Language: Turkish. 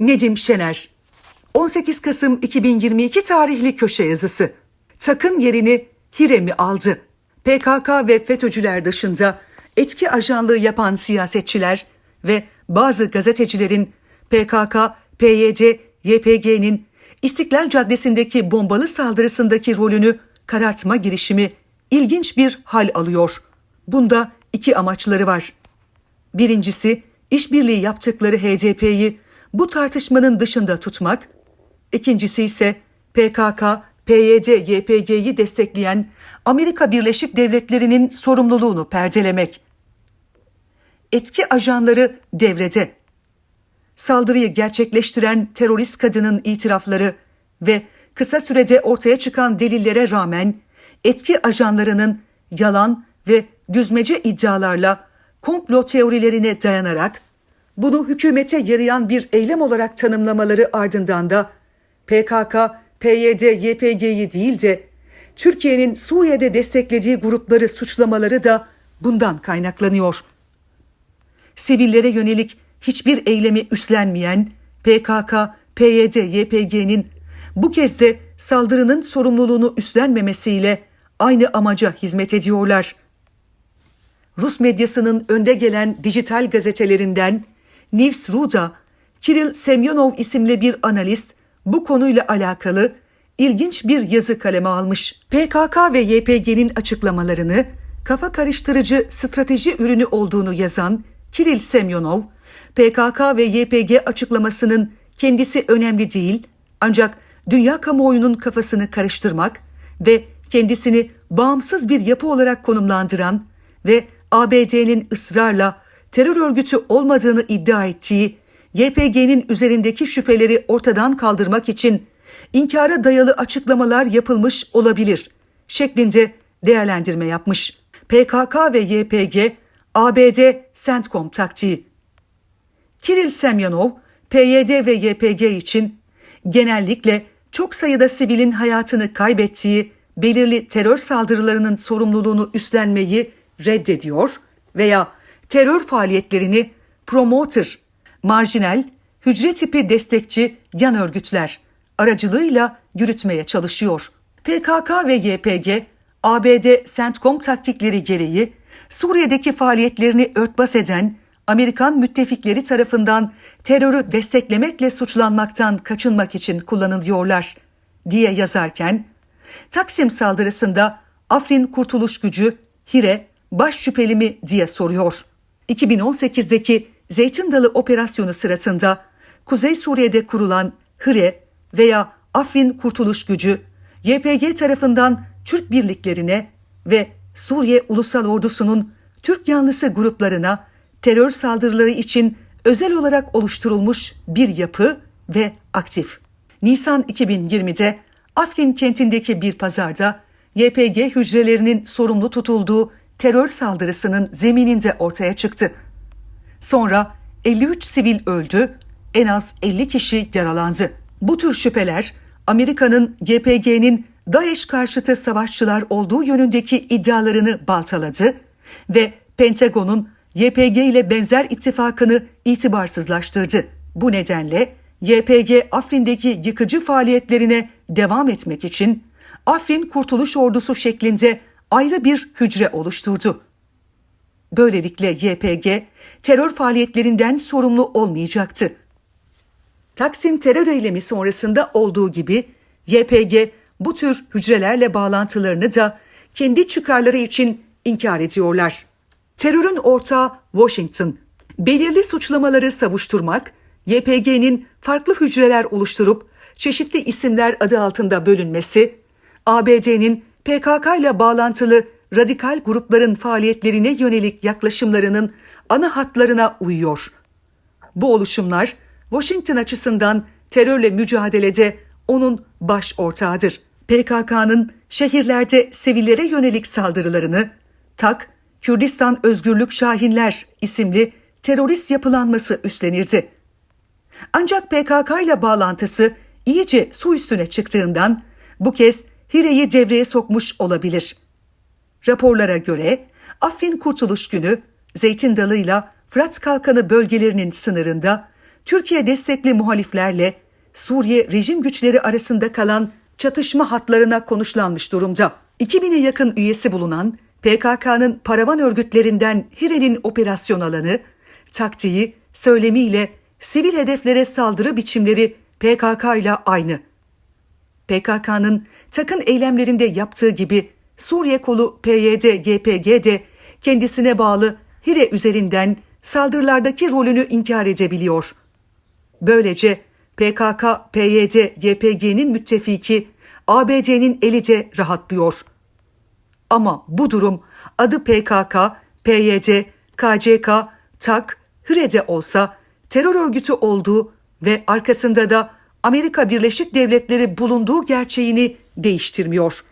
Nedim Şener 18 Kasım 2022 tarihli köşe yazısı. Takın yerini Hire mi aldı? PKK ve FETÖ'cüler dışında etki ajanlığı yapan siyasetçiler ve bazı gazetecilerin PKK, PYD, YPG'nin İstiklal Caddesi'ndeki bombalı saldırısındaki rolünü karartma girişimi ilginç bir hal alıyor. Bunda iki amaçları var. Birincisi, işbirliği yaptıkları HDP'yi bu tartışmanın dışında tutmak. İkincisi ise PKK, PYD, YPG'yi destekleyen Amerika Birleşik Devletleri'nin sorumluluğunu perdelemek. Etki ajanları devrede. Saldırıyı gerçekleştiren terörist kadının itirafları ve kısa sürede ortaya çıkan delillere rağmen etki ajanlarının yalan ve düzmece iddialarla komplo teorilerine dayanarak bunu hükümete yarayan bir eylem olarak tanımlamaları ardından da PKK, PYD, YPG'yi değil de Türkiye'nin Suriye'de desteklediği grupları suçlamaları da bundan kaynaklanıyor. Sivillere yönelik hiçbir eylemi üstlenmeyen PKK, PYD, YPG'nin bu kez de saldırının sorumluluğunu üstlenmemesiyle aynı amaca hizmet ediyorlar. Rus medyasının önde gelen dijital gazetelerinden Ruda, Kiril Semyonov isimli bir analist bu konuyla alakalı ilginç bir yazı kaleme almış. PKK ve YPG'nin açıklamalarını kafa karıştırıcı strateji ürünü olduğunu yazan Kiril Semyonov, PKK ve YPG açıklamasının kendisi önemli değil ancak dünya kamuoyunun kafasını karıştırmak ve kendisini bağımsız bir yapı olarak konumlandıran ve ABD'nin ısrarla terör örgütü olmadığını iddia ettiği YPG'nin üzerindeki şüpheleri ortadan kaldırmak için inkara dayalı açıklamalar yapılmış olabilir şeklinde değerlendirme yapmış. PKK ve YPG ABD CENTCOM taktiği. Kiril Semyonov, PYD ve YPG için genellikle çok sayıda sivilin hayatını kaybettiği belirli terör saldırılarının sorumluluğunu üstlenmeyi reddediyor veya terör faaliyetlerini promoter, marjinal, hücre tipi destekçi yan örgütler aracılığıyla yürütmeye çalışıyor. PKK ve YPG, ABD CENTCOM taktikleri gereği Suriye'deki faaliyetlerini örtbas eden Amerikan müttefikleri tarafından terörü desteklemekle suçlanmaktan kaçınmak için kullanılıyorlar diye yazarken Taksim saldırısında Afrin Kurtuluş Gücü Hire baş şüpheli mi diye soruyor. 2018'deki Zeytin Dalı operasyonu sırasında Kuzey Suriye'de kurulan Hire veya Afrin Kurtuluş Gücü YPG tarafından Türk birliklerine ve Suriye Ulusal Ordusu'nun Türk yanlısı gruplarına terör saldırıları için özel olarak oluşturulmuş bir yapı ve aktif. Nisan 2020'de Afrin kentindeki bir pazarda YPG hücrelerinin sorumlu tutulduğu terör saldırısının zemininde ortaya çıktı. Sonra 53 sivil öldü, en az 50 kişi yaralandı. Bu tür şüpheler Amerika'nın YPG'nin DAEŞ karşıtı savaşçılar olduğu yönündeki iddialarını baltaladı ve Pentagon'un YPG ile benzer ittifakını itibarsızlaştırdı. Bu nedenle YPG Afrin'deki yıkıcı faaliyetlerine devam etmek için Afrin Kurtuluş Ordusu şeklinde ayrı bir hücre oluşturdu. Böylelikle YPG terör faaliyetlerinden sorumlu olmayacaktı. Taksim terör eylemi sonrasında olduğu gibi YPG bu tür hücrelerle bağlantılarını da kendi çıkarları için inkar ediyorlar. Terörün ortağı Washington. Belirli suçlamaları savuşturmak, YPG'nin farklı hücreler oluşturup çeşitli isimler adı altında bölünmesi, ABD'nin PKK ile bağlantılı radikal grupların faaliyetlerine yönelik yaklaşımlarının ana hatlarına uyuyor. Bu oluşumlar Washington açısından terörle mücadelede onun baş ortağıdır. PKK'nın şehirlerde sivillere yönelik saldırılarını Tak, Kürdistan Özgürlük Şahinler isimli terörist yapılanması üstlenirdi. Ancak PKK ile bağlantısı iyice su üstüne çıktığından bu kez Hire'yi devreye sokmuş olabilir. Raporlara göre Afrin Kurtuluş Günü Zeytin Dalı ile Fırat Kalkanı bölgelerinin sınırında Türkiye destekli muhaliflerle Suriye rejim güçleri arasında kalan çatışma hatlarına konuşlanmış durumda. 2000'e yakın üyesi bulunan PKK'nın paravan örgütlerinden Hire'nin operasyon alanı, taktiği, söylemiyle sivil hedeflere saldırı biçimleri PKK ile aynı. PKK'nın takın eylemlerinde yaptığı gibi Suriye kolu PYD-YPG de kendisine bağlı Hire üzerinden saldırılardaki rolünü inkar edebiliyor. Böylece PKK, PYD, YPG'nin müttefiki ABD'nin eli de rahatlıyor. Ama bu durum adı PKK, PYD, KCK, TAK, HRE'de olsa terör örgütü olduğu ve arkasında da Amerika Birleşik Devletleri bulunduğu gerçeğini değiştirmiyor.